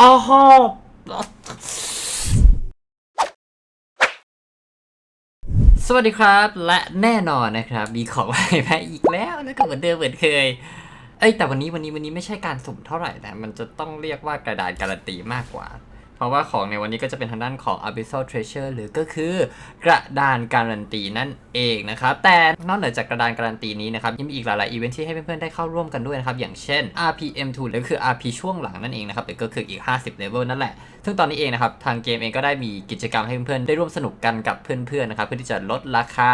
อ้โหสวัสดีครับและแน่นอนนะครับมีของใหม่มาอีกแล้วแล้วก็เหมือนเดิมเหมือนเคย เอ้ยแต่วันนี้วันนี้วันนี้ไม่ใช่การสุ่มเท่าไหร่นะมันจะต้องเรียกว่ากระดานการันตีมากกว่า เพราะว่าของในวันนี้ก็จะเป็นทางด้านของ Abyssal Treasure หรือก็คือกระดานการันตีนั่นเองนะครับ แต่นอกเหนือจากกระดานการันตีนี้นะครับยังมีอีกหลายๆอีเวนท์ที่ให้เพื่อนๆได้เข้าร่วมกันด้วยนะครับ อย่างเช่น RPM2 หรือคือ RP ช่วงหลังนั่นเองนะครับหรือก็คืออีก 50 level นั่นแหละ ซึ่งตอนนี้เองนะครับทางเกมเองก็ได้มีกิจกรรมให้เพื่อนๆได้ร่วมสนุกกันกับเพื่อนๆนะครับเพื่อที่จะลดราคา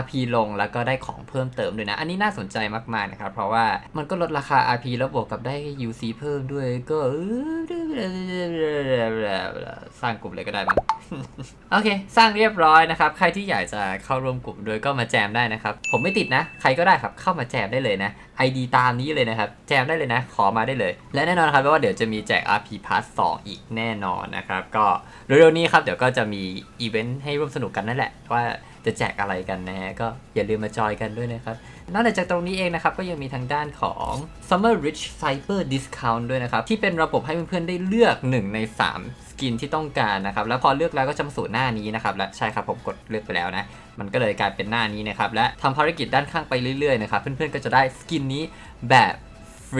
RP ลงแล้วก็ได้ของเพิ่มเติมด้วยนะ อันนี้น่าสนใจมากๆนะครับเพราะว่ามันก็ลดราคา RP แล้วบวกกับได้ UC เพิ่มด้วยก็สร้างกลุ่มเลยก็ได้มั้งโอเค สร้างเรียบร้อยนะครับ ใครที่อยากจะเข้าร่วมกลุ่มด้วยก็มาแจมได้นะครับ ผมไม่ติดนะ ใครก็ได้ครับ เข้ามาแจมได้เลยนะ ID ตามนี้เลยนะครับ แจมได้เลยนะ ขอมาได้เลย และแน่นอนครับว่าเดี๋ยวจะมีแจก RP Pass 2 อีกแน่นอนนะครับ ก็เร็วๆนี้ครับ เดี๋ยวก็จะมีอีเวนต์ให้ร่วมสนุกกันนั่นแหละว่า จะแจกอะไรกันนะฮะ ก็อย่าลืมมาจอยกันด้วยนะครับ นอกจากตรงนี้เองนะครับ ก็ยังมีทางด้านของ Summer Rich Cyber Discount ด้วยนะครับ ที่เป็นระบบให้เพื่อนๆได้เลือก 1 ใน 3 สกินที่ต้องการนะครับ แล้วพอเลือกแล้วก็จะมาสู่หน้านี้นะครับ และใช่ครับผมกดเลือกไปแล้วนะ มันก็เลยกลายเป็นหน้านี้นะครับ และทำภารกิจด้านข้างไปเรื่อยๆนะครับ เพื่อนๆก็จะได้สกินนี้แบบ ฟ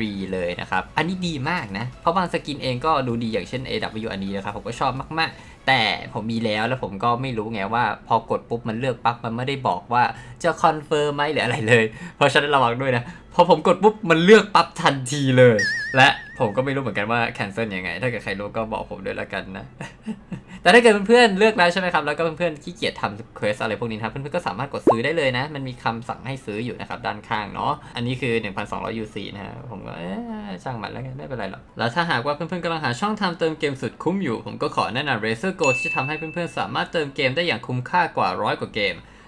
รีๆเลยนะครับ อันนี้ดีมากนะ เพราะบางสกินเองก็ดูดีอย่างเช่น AW อันนี้นะครับผมก็ชอบมากๆ แต่ผมมีแล้วแล้วผมก็ไม่รู้ไงว่า พอกดปุ๊บมันเลือกปั๊บมันไม่ได้บอกว่าจะคอนเฟิร์มไหมหรืออะไรเลย เพราะฉะนั้นระวังด้วยนะพอผมกดปุ๊บมันเลือกปั๊บทันทีเลย และผมก็ไม่รู้เหมือนกันว่าแคนเซิลยังไง ถ้าเกิดใครรู้ก็บอกผมด้วยละกันนะ แต่ถ้าเกิดเพื่อนๆเลือกแล้วใช่ไหมครับ แล้วก็เพื่อนๆขี้เกียจทำเควสอะไรพวกนี้นะครับ เพื่อนๆก็สามารถกดซื้อได้เลยนะ มันมีคำสั่งให้ซื้ออยู่นะครับด้านข้างเนาะ อันนี้คือ 1,200 UC นะฮะ ผมก็ช่างมันแล้วกันไม่เป็นไรหรอก แล้วถ้าหากว่าเพื่อนๆกำลังหาช่องทางเติมเกมสุดคุ้มอยู่ ผมก็ขอแนะนำ Razer Go ที่จะทำให้เพื่อนๆสามารถเติมเกมได้อย่างคุ้มค่ากว่าร้อยกว่าเกม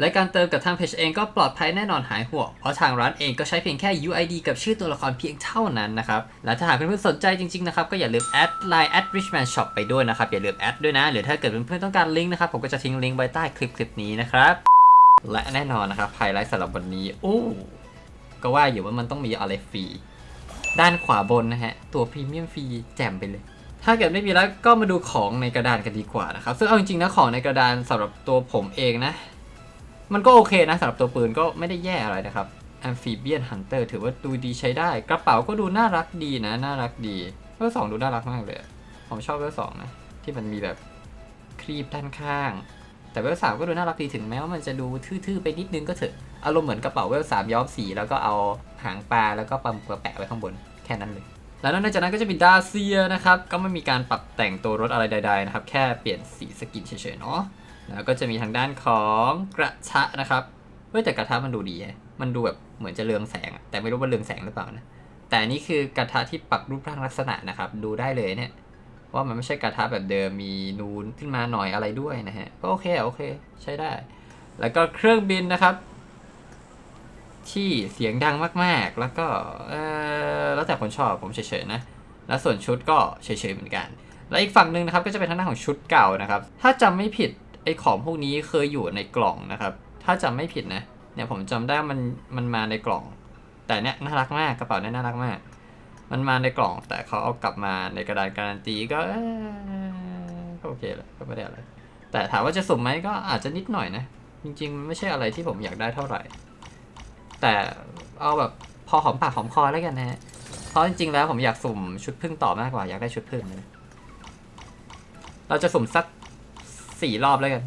และการเติมกับทางเพจเองก็ปลอดภัยแน่นอนหายห่วง เพราะทางร้านเองก็ใช้เพียงแค่ UID กับชื่อตัวละครเพียงเท่านั้นนะครับ และถ้าหากเพื่อนๆสนใจจริงๆนะครับก็อย่าลืมแอดไลน์ at richman shop ไปด้วยนะครับ อย่าลืมแอดด้วยนะ หรือถ้าเกิดเพื่อนๆต้องการลิงก์นะครับผมก็จะทิ้งลิงก์ไว้ใต้คลิปคลิปนี้นะครับ และแน่นอนนะครับไฮไลท์สำหรับวันนี้โอ้ก็ว่าอยู่ว่ามันต้องมีอะไรฟรีด้านขวาบนนะฮะตัวพรีเมียมฟรีแจ่มไปเลยถ้าเกิดไม่มีแล้วก็มาดูของในกระดานกันดีกว่านะครับ ซึ่งเอาจริงๆนะของในกระดานสำหรับตัวผมเองนะ มันก็โอเคนะสำหรับตัวปืนก็ไม่ได้แย่อะไรนะครับ Amphibian Hunter ถือว่าดูดีใช้ได้ กระเป๋าก็ดูน่ารักดีนะ น่ารักดีเวลสองดูน่ารักมากเลย ผมชอบเวลสองนะ ที่มันมีแบบครีบด้านข้าง แต่เวลสามก็ดูน่ารักดีถึงแม้ว่ามันจะดูทื่อๆไปนิดนึงก็เถอะ อารมณ์เหมือนกระเป๋าเวลสามย้อมสี แล้วก็เอาหางปลาแล้วก็ปลาหมึกมาแปะไว้ข้างบนแค่นั้นเลย แล้วนอกจากนั้นก็จะมีดาเซียนะครับ ก็ไม่มีการปรับแต่งตัวรถอะไรใดๆนะครับ แค่เปลี่ยนสีสกินเฉยๆเนาะ แล้วก็จะมีทางด้านของกระทะนะครับเฮ้ยแต่กระทะมันดูดีมันดูแบบเหมือนจะเรืองแสง แต่ไม่รู้ว่าเรืองแสงหรือเปล่านะ แต่นนี่คือกระทะที่ปรับรูปร่างลักษณะนะครับ ดูได้เลยเนี่ย ว่ามันไม่ใช่กระทะแบบเดิมมีนูนขึ้นมาหน่อยอะไรด้วยนะฮะ ก็โอเคโอเค ใช้ได้ แล้วก็เครื่องบินนะครับ ที่เสียงดังมากๆ แล้วก็เออแล้วแต่คนชอบผมเฉยๆนะ แล้วส่วนชุดก็เฉยๆเหมือนกัน และอีกฝั่งหนึ่งนะครับก็จะเป็นทางด้านของชุดเก่านะครับ ถ้าจำไม่ผิด ไอของพวกนี้เคยอยู่ในกล่องนะครับ ถ้าจำไม่ผิดนะ เนี่ยผมจำได้มันมันมาในกล่อง แต่เนี่ยน่ารักมากกระเป๋าเนี่ยน่ารักมาก มันมาในกล่องแต่เขาเอากลับมาในกระดาษการันตีก็ก็โอเคแหละก็ไม่ได้อะไร แต่ถามว่าจะสุ่มไหมก็อาจจะนิดหน่อยนะ จริงๆ มันไม่ใช่อะไรที่ผมอยากได้เท่าไหร่ แต่เอาแบบพอหอมปากหอมคอแล้วกันนะฮะ เพราะจริงๆ แล้วผมอยากสุ่มชุดพึ่งต่อมากกว่าอยากได้ชุดพึ่งเลยเราจะสุ่มสัก สี่รอบแล้วกัน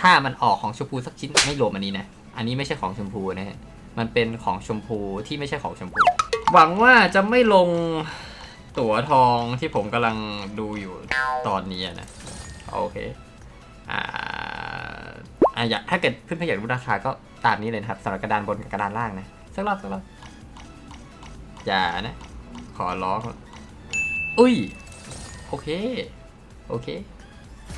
ถ้ามันออกของชมพูสักชิ้นไม่รวมอันนี้นะ อันนี้ไม่ใช่ของชมพูนะฮะ มันเป็นของชมพูที่ไม่ใช่ของชมพู หวังว่าจะไม่ลงตั๋วทองที่ผมกำลังดูอยู่ตอนนี้นะ โอเค อ่าอะอยากถ้าเกิดเพื่อนๆอยากรู้ราคาก็ตามนี้เลยนะครับสำหรับกระดานบนกับกระดานล่างนะสักรอบสักรอบอย่านะ ขอร้อง อุ้ย โอเค โอเค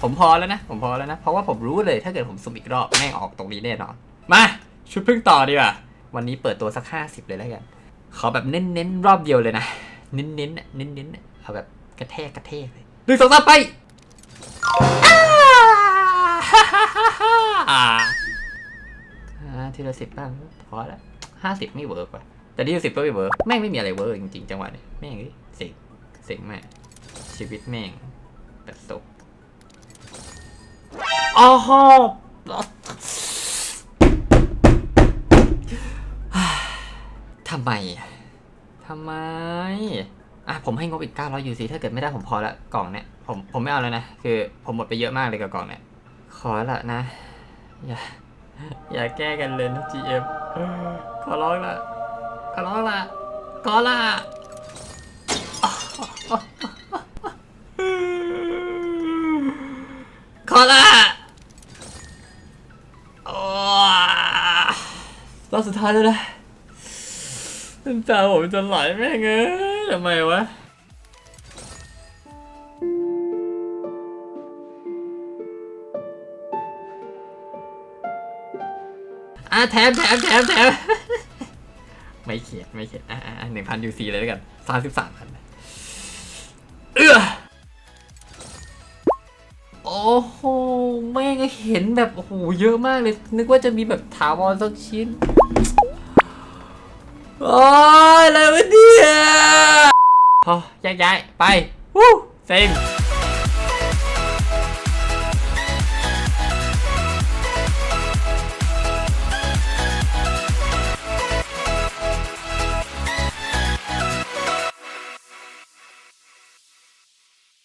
ผมพอแล้วนะ ผมพอแล้วนะ เพราะว่าผมรู้เลยถ้าเกิดผมสุ่มอีกรอบแม่งออกตรงนี้แน่นอน มา ชุดพึ่งต่อดีกว่า วันนี้เปิดตัวสักห้าสิบเลยแล้วกัน ขอแบบเน้นๆรอบเดียวเลยนะ เน้นๆน่ะเน้นๆน่ะเอาแบบกระแทกกระแทกเลยหนึ่งสองสามไปอ้าฮ่าฮ่าฮ่าอ่าทีละสิบบ้างพอละห้าสิบไม่เวิร์กว่ะแต่ที่สิบก็ไม่เวิร์กแม่งไม่มีอะไรเวิร์กจริงๆ จังหวะนี้แม่งเอ้ยเสิงเสิงมากชีวิตแม่งแบบศพ อ๋อฮะทำไม ทำไม อะ ผมให้งบอีก 900 UC ถ้าเกิดไม่ได้ผมพอละกล่องเนี่ย ผม ผมไม่เอาแล้วนะ คือผมหมดไปเยอะมากเลยกับกล่องเนี่ย ขอละนะ อย่า อย่าแก้กันเลยนะ GM ขอร้องละ ขอร้องละ ขอละขอละ รอบสุดท้ายแล้วนะน้ำตาผมจะไหลแม่งเอ้ยทำไมวะอะแถมแถมแถมแถมไม่เขียนไม่เขียนอะหนึ่งพันยูซีเลยแล้วกันสามสิบสามพัน เห็นแบบโอ้โหเยอะมากเลย นึกว่าจะมีแบบถาวรสักชิ้นโอ้ยอะไรวะเนี่ยพอย้ายไปวู้เซ็ง